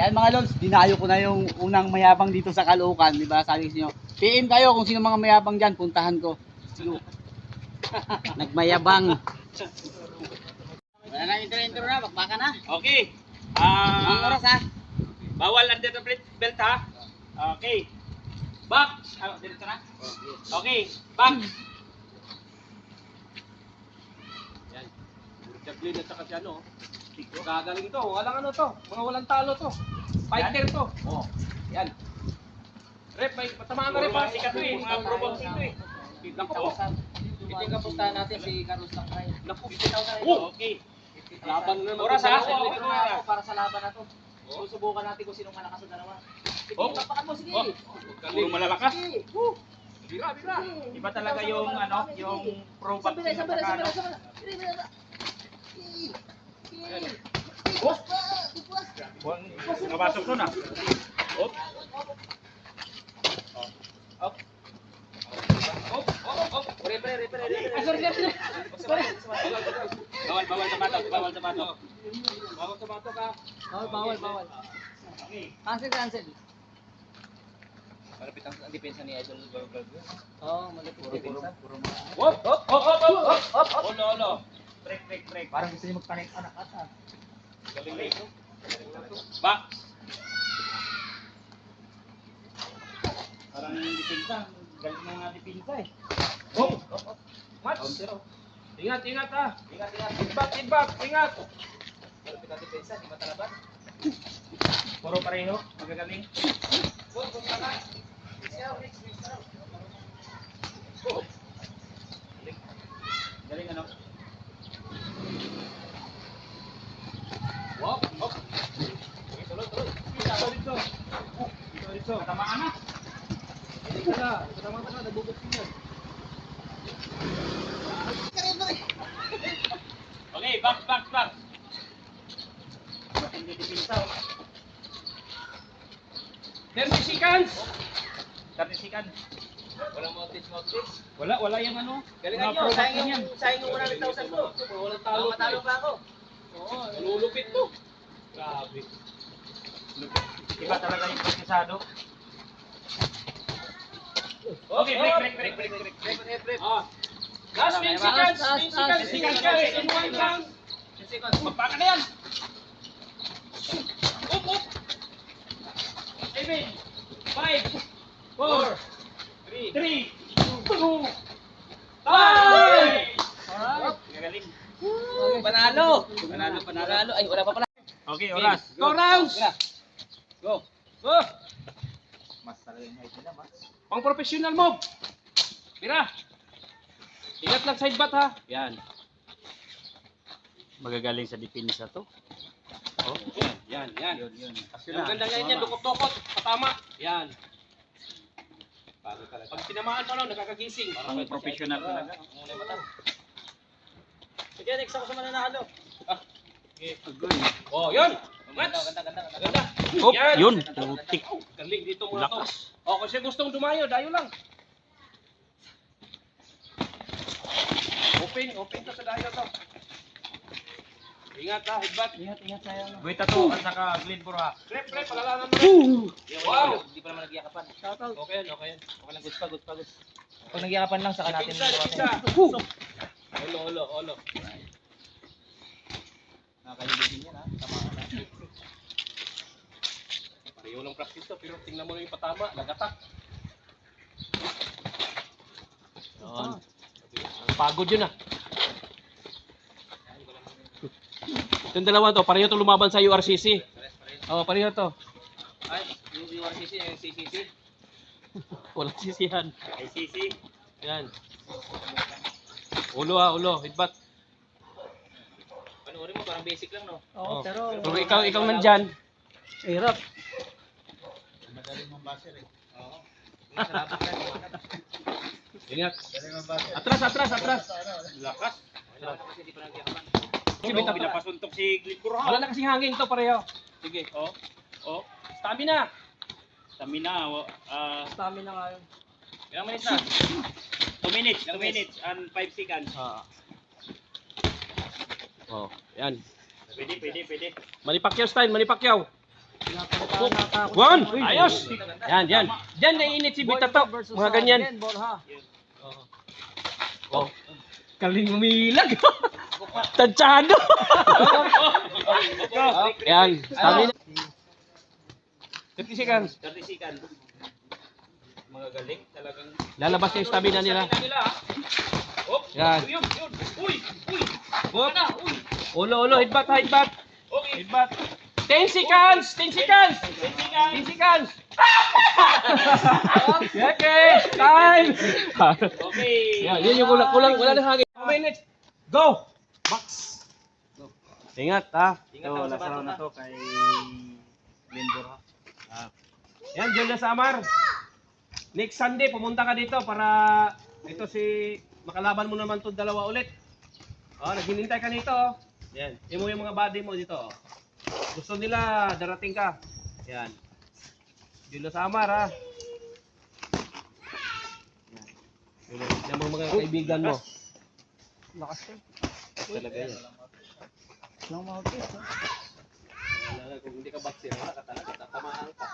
Yan mga lods, dinayo ko na yung unang mayabang dito sa Caloocan, di ba? Sabi ko sa inyo, PM kayo kung sino mga mayabang dyan, puntahan ko. Sino? Nagmayabang. Wala na intro-intro na, bakbaka na. Okay. Ang Ah, oras ha. bawal under the belt, belt ha. Okay. Back. Ah, dito na. Okay. Back. Yan. Javelin at saka si ano. Gagaling to. Walang ano to. Mga walang talo to. Fighter to. Oh. Yan. Rep, may matamaan ka rin pa. Sikat to eh. Mga pro boxing to eh. Naku po. Ito yung kapustahan natin si Carlos Lakray. Naku. Oh, okay. Laban na naman. Oras ha. Para sa laban na to. Susubukan natin kung sinong malakas sa dalawa. Sige, Oh. tapakan mo, sige. Oh. Puro malalakas. Sige. Woo. Bira, bira. Iba talaga yung ano, yung pro Sabi na, boxing sabi na, at sabi Oh. Ano. Nabasok nun ah. Op. Op. Op, op, op. Pre, pre, pre, pre. Ah, sorry, sorry. Bawal, bawal sa batok, bawal sa batok. Bawal batok ka. Bawal, bawal, bawal. Cancel, cancel. Malapit ang depensa ni Idol Gold. Oo, malapit ang depensa. Op, op, op, op, op, op, op. Olo, olo. Break, break, break. Parang gusto niyo magpanik anak ata. Galing na ito. Back. Parang yung dipinsa. Galing na nga dipinsa eh. Oh! Match! Ingat, ingat ah! Ingat, ingat. Feedback, feedback, ingat! Ang depensa, di matalaban. Puro pareho, magagaling. Oh. Galing. Galing ano? Wop, wop. Okay, tuloy, tuloy. Dito, dito. Dito, dito. Tamaan na. Hindi ka na. Tamaan ka na, nagbubot yan. Okay, back, back, back. Hindi dipinsa. 30 seconds! 30 seconds. Walang mountage, mountage. Wala, wala yung ano. Galingan nyo, sayang yung, sayang yung 100,000 ko. Walang Talo, matalo pa ako. Oo, lulupit to. Grabe. Lupit. Iba talaga yung praktisado. Okay, break, break, break, break, break, break. Break, break. Ah. Last 10 seconds, 10 seconds, 10 seconds ka, in one round. 10 seconds. Magpaka na yan. Up, up. 7, 5, 4, 3, 2, 5! Alright. Gagaling. Panalo. Panalo, panalo. Panalo. Ay, wala pa pala. Okay, oras. Go rounds! Go. Go! Mas talaga yung height nila, mas. Pang professional move. Mira. Ingat lang side bat ha. Yan. Magagaling sa depensa to. Oh, yan, yan, yan. Yun, yun. Ang ganda nga yan, dukot-dukot, patama. Yan. Pag tinamaan mo lang, nakakagising. Pang professional talaga. Sige, next ako sa mananalo. Ah. Okay. Oh, yun. Ganda, ganda, ganda. Ganda. Oh, Yan. yun. Putik. Galing dito muna to. Lakas. Oh, kasi gustong dumayo, dayo lang. Open, open to sa dayo to. Ingat ha, headbutt. Ingat, ingat tayo. Buita to at saka Glenboro ha. Prep, prep, pagalanan mo rin. Wow. Hindi pa naman nagyakapan. Okay yan, okay yan. Okay lang, goods pa, goods pa, goods. Pag nagyakapan lang, saka natin Pizza, pizza. Olo, olo, olo. Nakakahilig din yan, ha? Tama ka na. Pareho lang practice to, pero tingnan mo lang yung patama, nagatak. Yun. Pagod yun ah. Itong dalawa to, pareho to lumaban sa URCC. Oh, pareho to. Ay, yung URCC, yung CCC. Walang sisihan. Ay, CC. Yan. Ulo ah, ulo. Headbutt. Panoorin mo, parang basic lang, no? Oh. Pero ikaw, ikaw nandyan. Hirap. Oo. Masarap ka, Ingat. Atras, atras, atras. Lakas. Na kasi hindi pa nagyakapan. Kasi may pinapasuntok si ha. Wala na kasing hangin to pareho. Sige. Oh. Oh. Stamina. Stamina. Uh, Stamina nga yun. ilang minutes na? 2 minutes. 2 minutes and 5 seconds. Ah. Oh, yan. Pwede, pwede, pwede. Manipakyaw style, manipakyaw. One! Ayos! Yan, yan. Yan, naiinit si Bitato. Mga ganyan. Oh. Kaling umilag. Tansyado. yan. Sabi na. 30 seconds. 30 seconds. Mga galing, talagang... Lalabas yung stamina nila. Oh, Yan. yun, yun. Uy, uy. Wala, uy. Ulo, ulo. Headbutt, headbutt. Okay. Headbutt. 10 seconds! 10 seconds! 10 seconds! okay! Time! Okay. Yan, yun yung kulang, kulang, wala na hangin. 2 minutes. Go! Max! Ingat ha. Ingat ako sa bato na. to kay Glenbor ha. Yan, Julia Samar. Next Sunday, pumunta ka dito para ito si makalaban mo naman itong dalawa ulit. Oh, naghihintay ka nito. oh. Yan. Yan mo yung mga buddy mo dito. oh. Gusto nila darating ka. Yan. Julia Samar ha. Yan. Yan ang mga kaibigan mo. Lakas eh. Talaga yan. Lang mga pis. Wala, Kung hindi ka boxer, wala ka talaga. Tatamaan ka.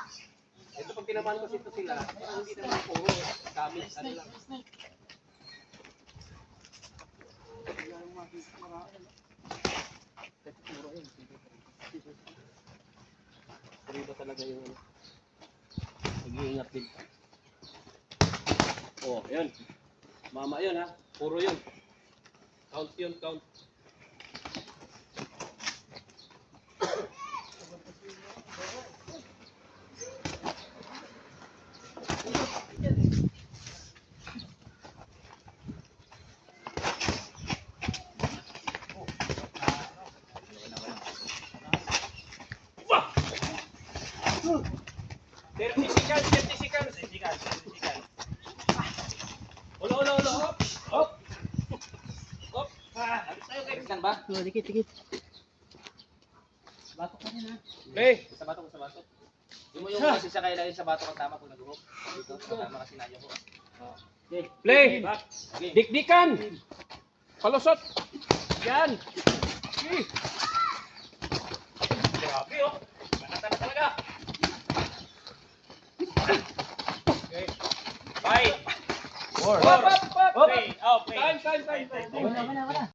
Ito pag tinamaan ko sito sila, hindi naman puro damage. Ano lang. Pero iba talaga yung ano. Nag-iingat din. Oh, yan. Mama yun ha. Puro yun. council count Oh, dikit, dikit. Batok ka rin ha. Play. Sa batok, sa batok. Yung mo yung kasi sa kailangan sa batok ang tama kung nag-hook. Dito, tama kasi na yung hook. Okay. Play. Dikdikan. Palusot. Yan. Okay. Grabe, oh. Nakata na talaga. Okay. Five. Four. Four. Up, up, up. Oh. Time, time, time, time. Wala, wala, wala.